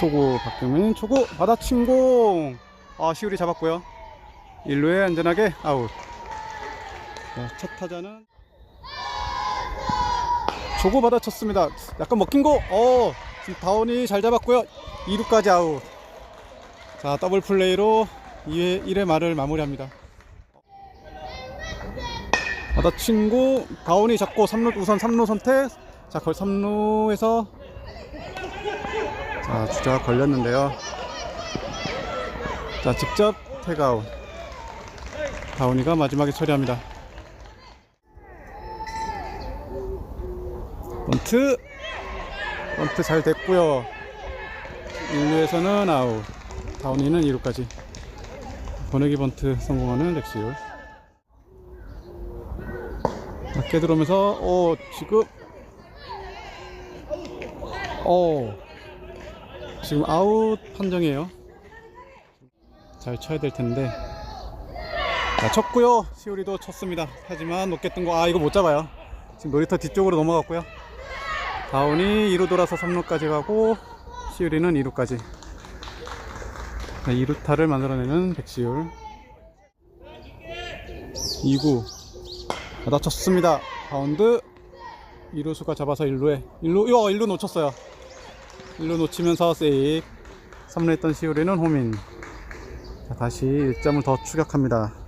초구 박경민 초구 받아친 공. 아 시울이 잡았고요. 1루에 안전하게 아웃. 자, 첫 타자는 초구 받아쳤습니다. 약간 먹힌 거. 어 지금 다운이 잘 잡았고요. 2루까지 아웃. 자 더블 플레이로 2회 1회 말을 마무리합니다. 받아친 고 다운이 잡고 3루 우선 3루 선택. 자걸 3루에서 자 주자가 걸렸는데요. 자 직접 태그아웃. 다운이가 마지막에 처리합니다. 번트. 번트 잘 됐고요. 1루에서는 아웃. 다운이는 2루까지. 번외기 번트 성공하는 렉시율. 낮게 들어오면서 오 지금. 오 지금 아웃 판정이에요. 잘 쳐야 될 텐데. 자, 쳤고요. 시우리도 쳤습니다. 하지만 높게 뜬 거 아 이거 못 잡아요. 지금 놀이터 뒤쪽으로 넘어갔고요. 다운이 2루 돌아서 3루까지 가고 시우리는 2루까지. 2루타를 만들어내는 백시울 2구. 받아쳤습니다. 바운드. 2루수가 잡아서 1루에. 1루 이거 1루 놓쳤어요 1루 놓치면서 세이브 3루 했던 시우리는 홈인 자, 다시 1점을 더 추격합니다